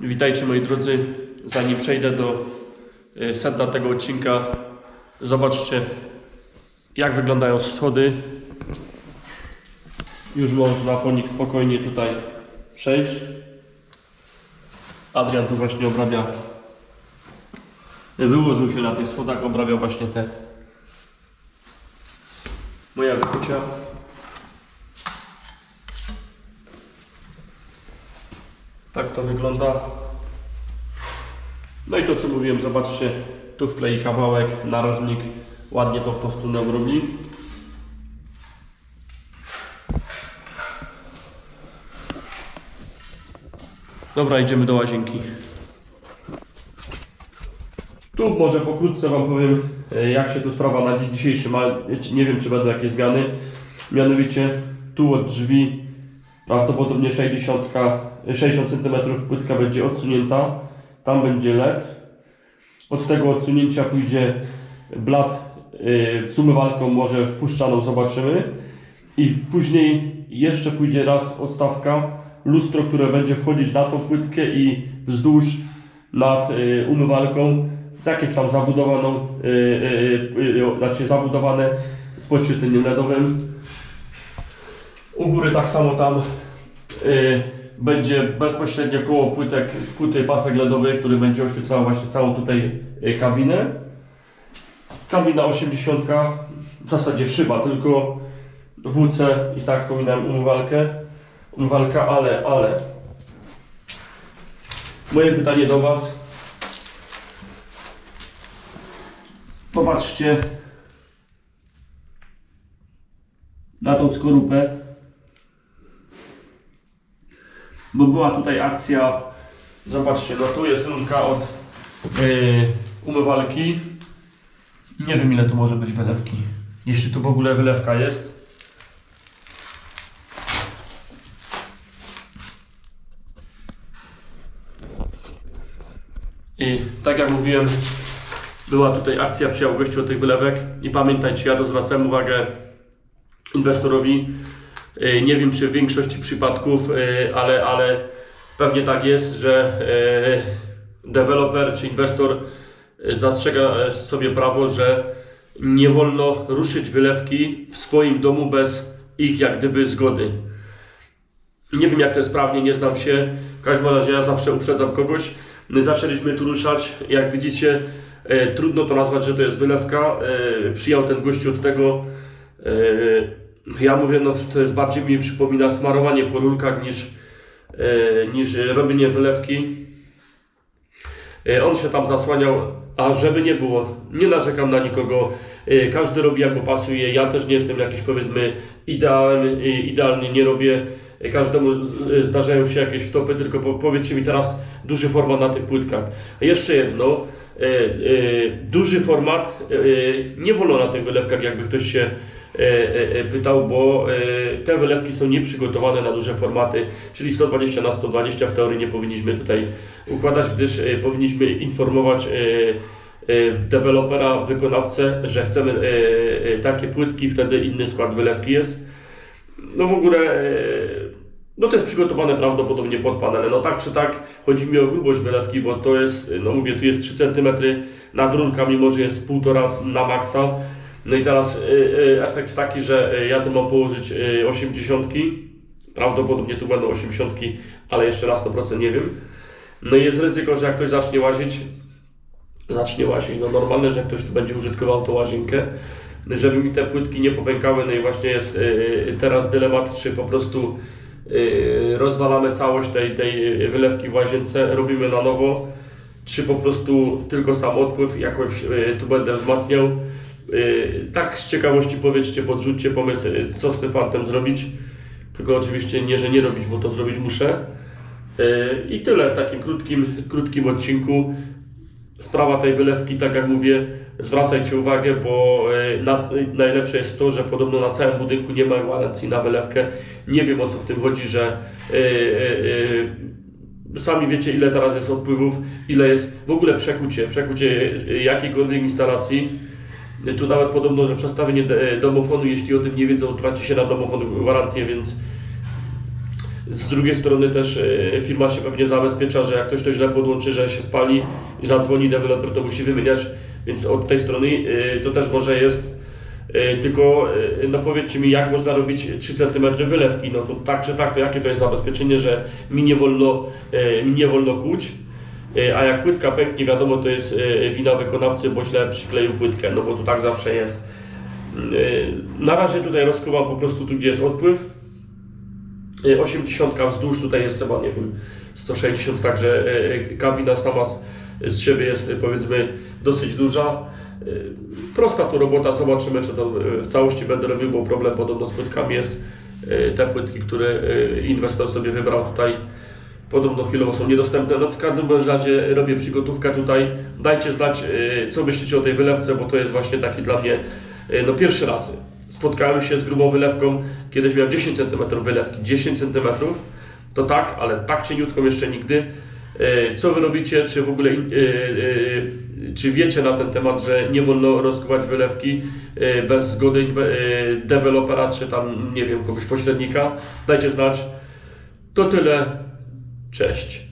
Witajcie moi drodzy. Zanim przejdę do y, sedna tego odcinka, zobaczcie jak wyglądają schody. Już można po nich spokojnie tutaj przejść. Adrian tu właśnie obrabia. Wyłożył się na tych schodach, obrabiał właśnie te moja wykucia. Tak to wygląda. No i to co mówiłem, zobaczcie, tu wklei kawałek, narożnik, ładnie to w tą stronę robi. Dobra, idziemy do łazienki. Tu może pokrótce Wam powiem, e, jak się tu sprawa na dzień dzisiejszy ma. Nie wiem, czy będą jakieś zmiany. Mianowicie, tu od drzwi prawdopodobnie 60, 60 cm płytka będzie odsunięta. Tam będzie LED. Od tego odsunięcia pójdzie blat yy, z umywalką, może wpuszczaną, zobaczymy. I później jeszcze pójdzie raz odstawka, lustro, które będzie wchodzić na tą płytkę i wzdłuż nad y, umywalką z jakimś tam zabudowaną, y, y, y, y, znaczy zabudowane z podświetleniem LEDowym. U góry tak samo tam y, będzie bezpośrednio koło płytek wkuty pasek LEDowy, który będzie oświetlał właśnie całą tutaj y, kabinę. Kabina 80, w zasadzie szyba, tylko WC i tak wspominałem umywalkę. Umywalka, ale, ale. Moje pytanie do Was. Popatrzcie na tą skorupę. Bo była tutaj akcja. Zobaczcie, no tu jest rurka od yy, umywalki. Nie wiem ile tu może być wylewki. Jeśli tu w ogóle wylewka jest. I tak jak mówiłem, była tutaj akcja przyjał gościu od tych wylewek i pamiętajcie, ja to zwracałem uwagę inwestorowi. Yy, Nie wiem czy w większości przypadków, yy, ale, ale pewnie tak jest, że yy, deweloper czy inwestor zastrzega sobie prawo, że nie wolno ruszyć wylewki w swoim domu bez ich jak gdyby zgody. Nie wiem jak to jest prawnie, nie znam się. W każdym razie ja zawsze uprzedzam kogoś. My zaczęliśmy tu ruszać. Jak widzicie, e, trudno to nazwać, że to jest wylewka. E, przyjął ten gościu od tego. Ja mówię, no to jest bardziej mi przypomina smarowanie po rurkach niż, e, niż robienie wylewki. E, On się tam zasłaniał, a żeby nie było, nie narzekam na nikogo. E, Każdy robi jak mu pasuje. Ja też nie jestem jakiś powiedzmy idealny, idealny nie robię. Każdemu zdarzają się jakieś wtopy, tylko po- powiedzcie mi teraz duży format na tych płytkach. Jeszcze jedno, duży format e, nie wolno na tych wylewkach, jakby ktoś się e, e, e, pytał, bo e, te wylewki są nieprzygotowane na duże formaty, czyli 120 na 120 w teorii nie powinniśmy tutaj układać, gdyż e, powinniśmy informować e, e, dewelopera, wykonawcę, że chcemy e, e, takie płytki, wtedy inny skład wylewki jest. No w ogóle, e, no to jest przygotowane prawdopodobnie pod panele. No tak czy tak, chodzi mi o grubość wylewki, bo to jest, no mówię, tu jest 3 cm nad rurka, mimo że jest 1,5 na maksa. No i teraz e, e, efekt taki, że e, ja tu mam położyć e, 80. Prawdopodobnie tu będą 80, ale jeszcze raz 100% nie wiem. No i jest ryzyko, że jak ktoś zacznie łazić, zacznie łazić, no normalne, że ktoś tu będzie użytkował tą łazienkę, żeby mi te płytki nie popękały, no i właśnie jest teraz dylemat, czy po prostu rozwalamy całość tej, tej wylewki w łazience, robimy na nowo, czy po prostu tylko sam odpływ jakoś yy, tu będę wzmacniał. Yy, tak z ciekawości powiedzcie, podrzućcie pomysł, co z tym fantem zrobić. Tylko oczywiście nie, że nie robić, bo to zrobić muszę. I tyle w takim krótkim, krótkim odcinku. Sprawa tej wylewki, tak jak mówię, zwracajcie uwagę, bo e, nad, najlepsze jest to, że podobno na całym budynku nie ma gwarancji na wylewkę. Nie wiem o co w tym chodzi, że e, e, e, sami wiecie ile teraz jest odpływów, ile jest w ogóle przekucie, przekucie e, jakiejkolwiek instalacji. E, Tu nawet podobno, że przestawienie de- domofonu, jeśli o tym nie wiedzą, traci się na domofon gwarancję, więc Z drugiej strony też e, firma się pewnie zabezpiecza, że jak ktoś to źle podłączy, że się spali i zadzwoni deweloper, to musi wymieniać, więc od tej strony e, to też może jest. E, Tylko e, no powiedzcie mi, jak można robić 3 cm wylewki? No to tak czy tak, to jakie to jest zabezpieczenie, że mi nie wolno, mi nie wolno kuć, a jak płytka pęknie, wiadomo, to jest wina wykonawcy, bo źle przykleił płytkę, no bo to tak zawsze jest. Na razie tutaj rozkuwam po prostu tu, gdzie jest odpływ. E, 80 wzdłuż, tutaj jest chyba, nie wiem, 160, także kabina sama z, siebie jest powiedzmy dosyć duża. E, Prosta to robota, zobaczymy czy to e, w całości będę robił, bo problem podobno z płytkami jest e, te płytki, które inwestor sobie wybrał tutaj podobno chwilowo są niedostępne. No w każdym razie robię przygotówkę tutaj. Dajcie znać, co myślicie o tej wylewce, bo to jest właśnie taki dla mnie no pierwszy raz. Spotkałem się z grubą wylewką, kiedyś miałem 10 cm wylewki. 10 cm to tak, ale tak cieniutką jeszcze nigdy. E, Co wy robicie? Czy w ogóle e, e, czy wiecie na ten temat, że nie wolno rozkuwać wylewki bez zgody dewelopera, czy tam nie wiem, kogoś pośrednika? Dajcie znać. To tyle. Cześć.